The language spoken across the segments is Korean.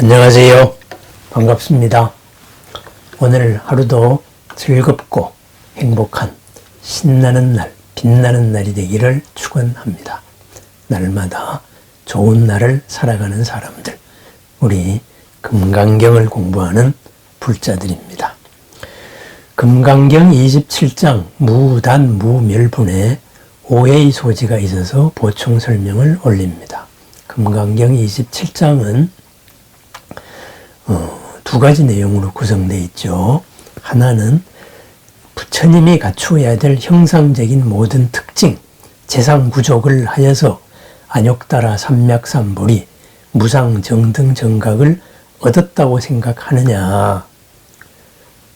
안녕하세요. 반갑습니다. 오늘 하루도 즐겁고 행복한 신나는 날, 빛나는 날이 되기를 축원합니다. 날마다 좋은 날을 살아가는 사람들, 우리 금강경을 공부하는 불자들입니다. 금강경 27장 무단 무멸분에 오해의 소지가 있어서 보충 설명을 올립니다. 금강경 27장은 어, 두 가지 내용으로 구성되어 있죠. 하나는 부처님이 갖추어야 될 형상적인 모든 특징, 재상 구족을 하여서 안욕따라 삼맥삼보리, 무상정등 정각을 얻었다고 생각하느냐.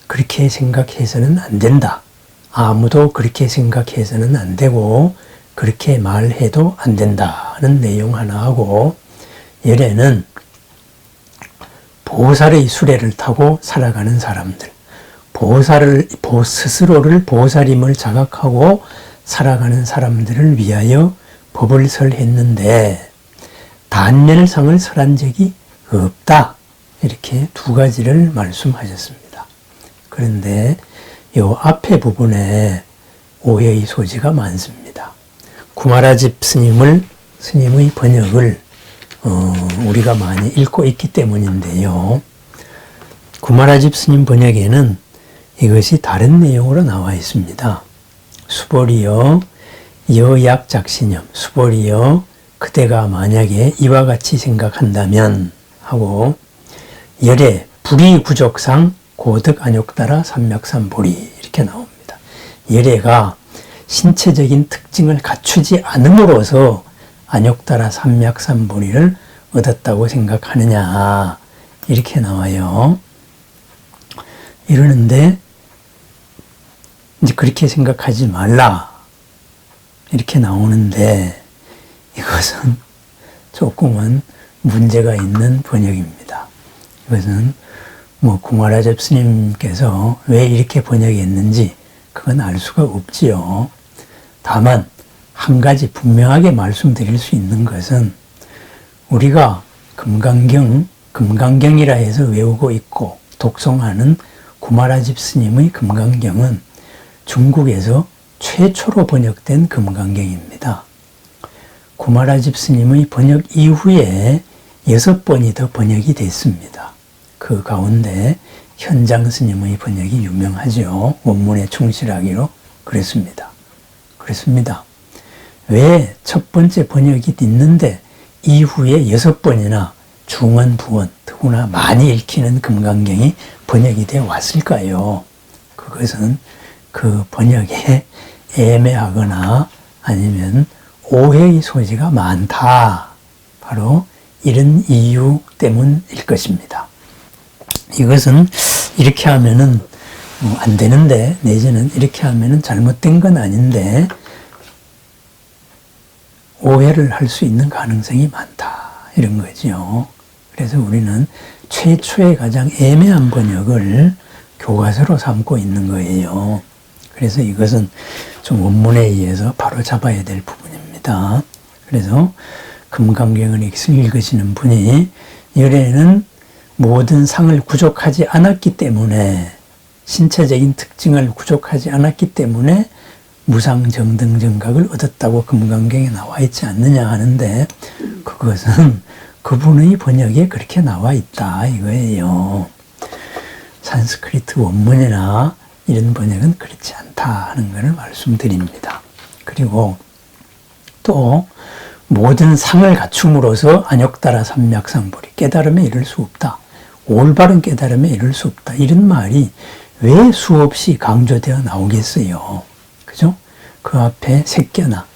그렇게 생각해서는 안 된다. 아무도 그렇게 생각해서는 안 되고, 그렇게 말해도 안 된다는 내용 하나 하고, 열애는 보살의 수레를 타고 살아가는 사람들, 보살을, 보, 스스로를 보살임을 자각하고 살아가는 사람들을 위하여 법을 설했는데, 단면상을 설한 적이 없다. 이렇게 두 가지를 말씀하셨습니다. 그런데 요 앞에 부분에 오해의 소지가 많습니다. 구마라집 스님을 스님의 번역을 어, 우리가 많이 읽고 있기 때문인데요. 구마라 집 스님 번역에는 이것이 다른 내용으로 나와 있습니다. 수보리여 여약 작신념 수보리여 그대가 만약에 이와 같이 생각한다면 하고 열의 불이구족상 고득 안욕 따라 삼맥삼보리 이렇게 나옵니다. 열애가 신체적인 특징을 갖추지 않음으로써 안욕따라 삼맥삼보리를 얻었다고 생각하느냐 이렇게 나와요. 이러는데 이제 그렇게 생각하지 말라 이렇게 나오는데 이것은 조금은 문제가 있는 번역입니다. 이것은 뭐 구마라잡 스님께서 왜 이렇게 번역했는지 그건 알 수가 없지요. 다만 한 가지 분명하게 말씀드릴 수 있는 것은 우리가 금강경, 금강경이라 해서 외우고 있고 독송하는 구마라집 스님의 금강경은 중국에서 최초로 번역된 금강경입니다. 구마라집 스님의 번역 이후에 여섯 번이 더 번역이 됐습니다. 그 가운데 현장 스님의 번역이 유명하죠. 원문에 충실하기로 그랬습니다. 그랬습니다. 왜 첫 번째 번역이 있는데 이후에 여섯 번이나 중원, 부원, 더구나 많이 읽히는 금강경이 번역이 되어 왔을까요? 그것은 그 번역에 애매하거나 아니면 오해의 소지가 많다. 바로 이런 이유 때문일 것입니다. 이것은 이렇게 하면은 뭐안 되는데, 내지는 이렇게 하면은 잘못된 건 아닌데, 오해를 할 수 있는 가능성이 많다. 이런 거죠. 그래서 우리는 최초의 가장 애매한 번역을 교과서로 삼고 있는 거예요. 그래서 이것은 좀 원문에 의해서 바로 잡아야 될 부분입니다. 그래서 금강경을 읽으시는 분이 열애는 모든 상을 구족하지 않았기 때문에 신체적인 특징을 구족하지 않았기 때문에 무상정등 정각을 얻었다고 금강경에 나와 있지 않느냐 하는데 그것은 그분의 번역에 그렇게 나와 있다 이거예요. 산스크리트 원문이나 이런 번역은 그렇지 않다 하는 것을 말씀드립니다. 그리고 또 모든 상을 갖춤으로써 안욕따라 삼맥상보리 깨달음에 이를 수 없다. 올바른 깨달음에 이를 수 없다. 이런 말이 왜 수없이 강조되어 나오겠어요. 그 앞에 새겨나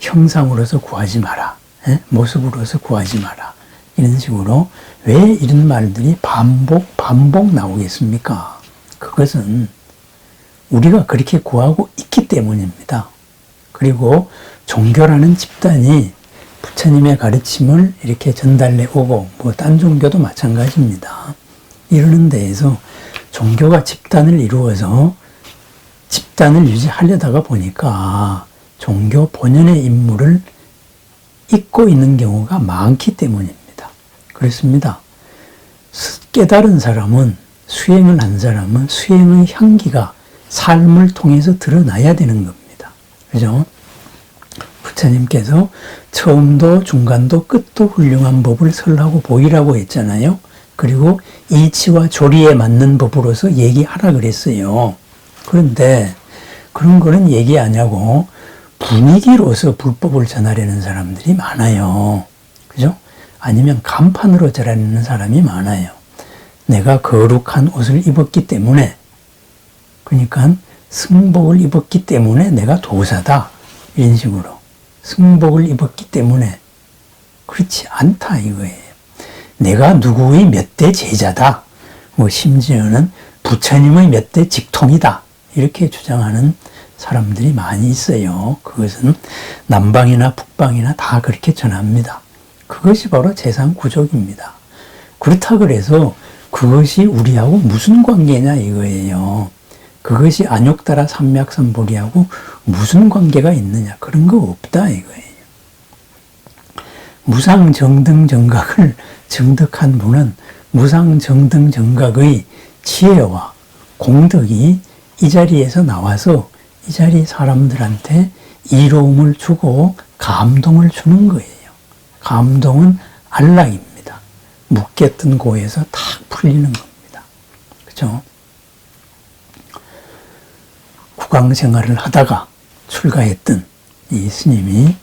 형상으로서 구하지 마라. 에? 모습으로서 구하지 마라. 이런 식으로 왜 이런 말들이 반복, 반복 나오겠습니까? 그것은 우리가 그렇게 구하고 있기 때문입니다. 그리고 종교라는 집단이 부처님의 가르침을 이렇게 전달해 오고, 뭐, 딴 종교도 마찬가지입니다. 이러는 데에서 종교가 집단을 이루어서 집단을 유지하려다가 보니까 종교 본연의 임무를 잊고 있는 경우가 많기 때문입니다. 그렇습니다. 깨달은 사람은 수행을 한 사람은 수행의 향기가 삶을 통해서 드러나야 되는 겁니다. 그죠? 부처님께서 처음도 중간도 끝도 훌륭한 법을 설하고 보이라고 했잖아요. 그리고 이치와 조리에 맞는 법으로서 얘기하라 그랬어요. 그런데 그런 거는 얘기 안 하고 분위기로서 불법을 전하려는 사람들이 많아요. 그죠? 아니면 간판으로 전하려는 사람이 많아요. 내가 거룩한 옷을 입었기 때문에 그러니까 승복을 입었기 때문에 내가 도사다. 이런 식으로. 승복을 입었기 때문에 그렇지 않다 이거예요. 내가 누구의 몇 대 제자다. 뭐 심지어는 부처님의 몇 대 직통이다. 이렇게 주장하는 사람들이 많이 있어요. 그것은 남방이나 북방이나 다 그렇게 전합니다. 그것이 바로 재산 구족입니다. 그렇다 그래서 그것이 우리하고 무슨 관계냐 이거예요. 그것이 안욕따라 삼맥삼보리하고 무슨 관계가 있느냐 그런 거 없다 이거예요. 무상정등정각을 정득한 분은 무상정등정각의 지혜와 공덕이 이 자리에서 나와서 이 자리 사람들한테 이로움을 주고 감동을 주는 거예요. 감동은 안락입니다. 묶였던 고에서 탁 풀리는 겁니다. 그죠? 국왕 생활을 하다가 출가했던 이 스님이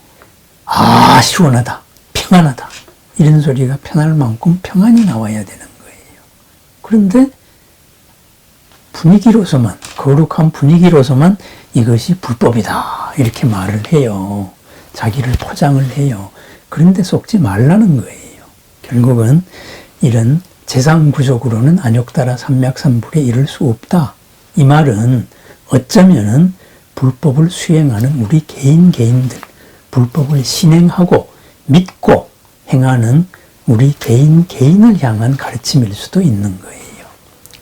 아 시원하다 평안하다 이런 소리가 편할 만큼 평안이 나와야 되는 거예요. 그런데 분위기로서만 거룩한 분위기로서만 이것이 불법이다 이렇게 말을 해요. 자기를 포장을 해요. 그런데 속지 말라는 거예요. 결국은 이런 재상구족으로는 안욕따라 삼맥삼불에 이를 수 없다. 이 말은 어쩌면은 불법을 수행하는 우리 개인 개인들, 불법을 신행하고 믿고 행하는 우리 개인 개인을 향한 가르침일 수도 있는 거예요.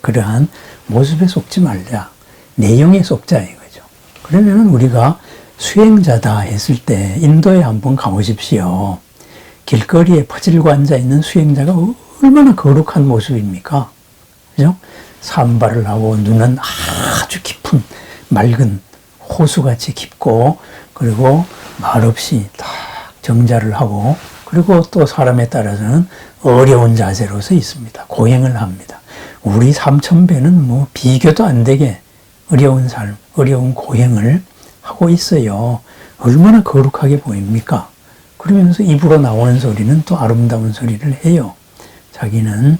그러한 모습에 속지 말자. 내용에 속자 이거죠. 그러면 우리가 수행자다 했을 때 인도에 한번 가보십시오. 길거리에 퍼질고 앉아 있는 수행자가 얼마나 거룩한 모습입니까? 그죠? 산발을 하고 눈은 아주 깊은 맑은 호수같이 깊고 그리고 말없이 딱 정자를 하고 그리고 또 사람에 따라서는 어려운 자세로서 있습니다. 고행을 합니다. 우리 삼천배는 뭐 비교도 안 되게 어려운 삶, 어려운 고행을 하고 있어요. 얼마나 거룩하게 보입니까? 그러면서 입으로 나오는 소리는 또 아름다운 소리를 해요. 자기는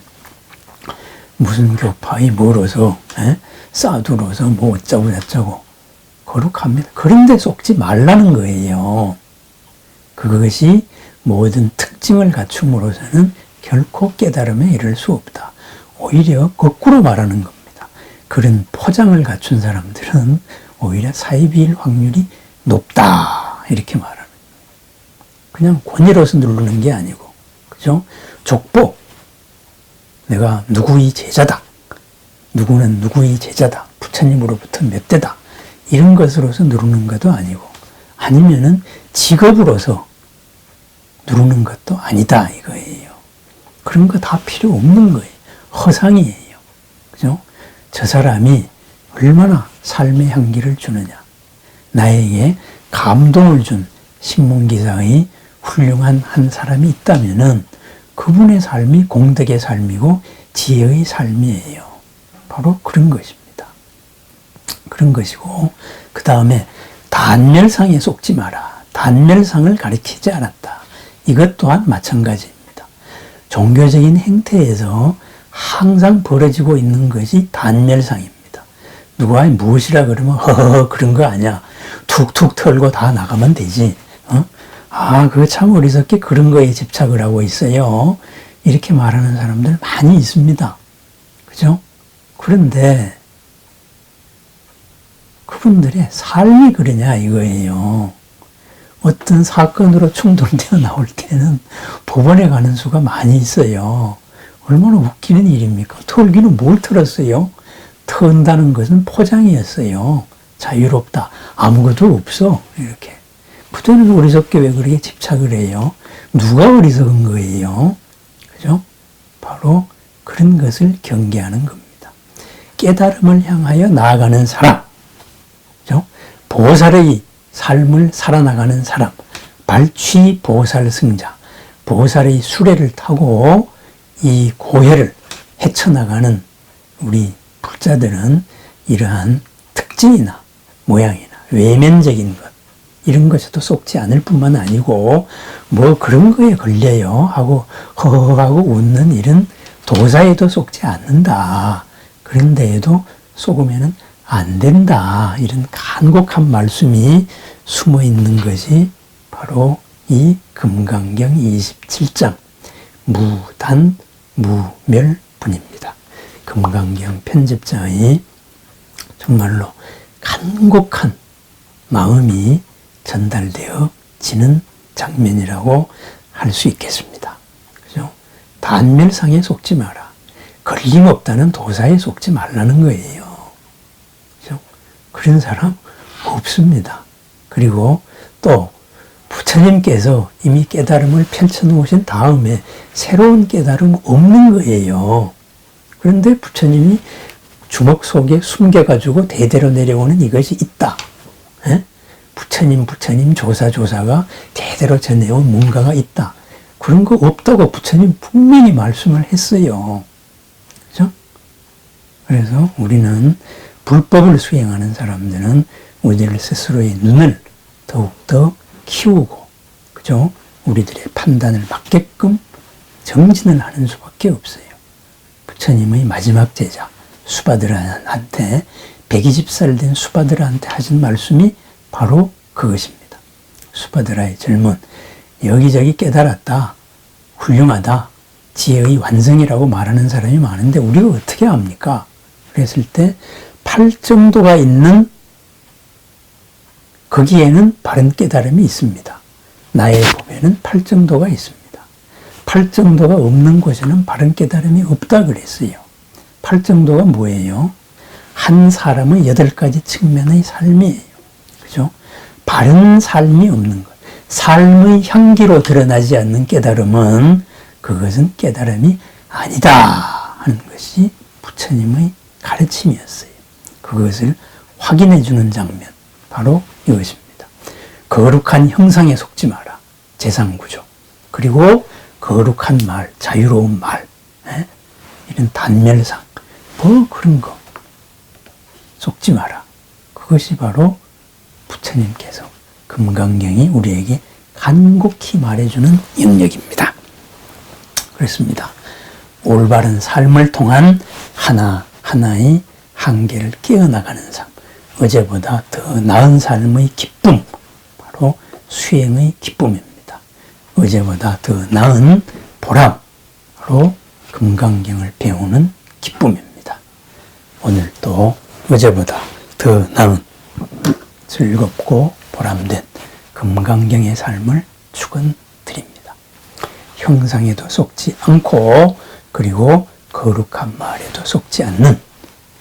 무슨 교파에 멀어서 에? 싸두러서 뭐 어쩌고 저쩌고 거룩합니다. 그런데 속지 말라는 거예요. 그것이 모든 특징을 갖춤으로서는 결코 깨달음에 이를 수 없다. 오히려 거꾸로 말하는 겁니다. 그런 포장을 갖춘 사람들은 오히려 사이비일 확률이 높다. 이렇게 말하는. 그냥 권위로서 누르는 게 아니고, 그죠? 족보. 내가 누구의 제자다. 누구는 누구의 제자다. 부처님으로부터 몇 대다. 이런 것으로서 누르는 것도 아니고, 아니면은 직업으로서 누르는 것도 아니다. 이거예요. 그런 거 다 필요 없는 거예요. 허상이에요. 그죠? 저 사람이 얼마나 삶의 향기를 주느냐. 나에게 감동을 준 신문기사의 훌륭한 한 사람이 있다면은 그분의 삶이 공덕의 삶이고 지혜의 삶이에요. 바로 그런 것입니다. 그런 것이고, 그 다음에 단멸상에 속지 마라. 단멸상을 가리키지 않았다. 이것 또한 마찬가지입니다. 종교적인 행태에서 항상 벌어지고 있는 것이 단멸상입니다. 누가 무엇이라 그러면 허허 그런 거 아니야. 툭툭 털고 다 나가면 되지. 어? 아, 그거 참 어리석게 그런 거에 집착을 하고 있어요. 이렇게 말하는 사람들 많이 있습니다. 그죠? 그런데 그분들의 삶이 그러냐 이거예요. 어떤 사건으로 충돌되어 나올 때는 법원에 가는 수가 많이 있어요. 얼마나 웃기는 일입니까? 털기는 뭘 털었어요? 턴다는 것은 포장이었어요. 자유롭다. 아무것도 없어. 이렇게. 그때는 어리석게 왜 그렇게 집착을 해요? 누가 어리석은 거예요? 그죠? 바로 그런 것을 경계하는 겁니다. 깨달음을 향하여 나아가는 사람, 그죠? 보살의 삶을 살아나가는 사람, 발취 보살 승자, 보살의 수레를 타고 이 고해를 헤쳐나가는 우리 불자들은 이러한 특징이나 모양이나 외면적인 것 이런 것에도 속지 않을 뿐만 아니고 뭐 그런 거에 걸려요 하고 허허하고 웃는 이런 도사에도 속지 않는다. 그런 데에도 속으면은 안 된다. 이런 간곡한 말씀이 숨어 있는 것이 바로 이 금강경 27장 무단 무멸분입니다. 금강경 편집자의 정말로 간곡한 마음이 전달되어지는 장면이라고 할 수 있겠습니다. 그죠? 단멸상에 속지 마라. 걸림없다는 도사에 속지 말라는 거예요. 그죠? 그런 사람 없습니다. 그리고 또 부처님께서 이미 깨달음을 펼쳐놓으신 다음에 새로운 깨달음 없는 거예요. 그런데 부처님이 주먹 속에 숨겨가지고 대대로 내려오는 이것이 있다. 에? 부처님, 부처님, 조사, 조사가 대대로 전해온 뭔가가 있다. 그런 거 없다고 부처님 분명히 말씀을 했어요. 그죠? 그래서 우리는 불법을 수행하는 사람들은 우리들 스스로의 눈을 더욱더 키우고, 그죠? 우리들의 판단을 받게끔 정진을 하는 수밖에 없어요. 부처님의 마지막 제자, 수바드라한테 120살 된 수바드라한테 하신 말씀이 바로 그것입니다. 수바드라의 젊은 여기저기 깨달았다. 훌륭하다. 지혜의 완성이라고 말하는 사람이 많은데 우리가 어떻게 합니까? 그랬을 때팔 정도가 있는 거기에는 바른 깨달음이 있습니다. 나의 법에는 팔 정도가 있습니다. 팔 정도가 없는 곳에는 바른 깨달음이 없다 그랬어요. 팔 정도가 뭐예요? 한 사람의 여덟 가지 측면의 삶이에요. 그죠? 바른 삶이 없는 것. 삶의 향기로 드러나지 않는 깨달음은 그것은 깨달음이 아니다 하는 것이 부처님의 가르침이었어요. 그것을 확인해 주는 장면. 바로 이것입니다. 거룩한 형상에 속지 마라. 재상 구조. 그리고 거룩한 말, 자유로운 말. 에? 이런 단멸상. 뭐 그런 거. 속지 마라. 그것이 바로 부처님께서 금강경이 우리에게 간곡히 말해주는 영역입니다. 그렇습니다. 올바른 삶을 통한 하나하나의 한계를 깨어나가는 삶. 어제보다 더 나은 삶의 기쁨. 바로 수행의 기쁨입니다. 어제보다 더 나은 보람. 바로 금강경을 배우는 기쁨입니다. 오늘도 어제보다 더 나은 즐겁고 보람된 금강경의 삶을 축원드립니다. 형상에도 속지 않고 그리고 거룩한 말에도 속지 않는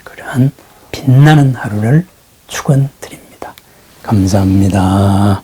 그러한 빛나는 하루를 축원드립니다. 감사합니다.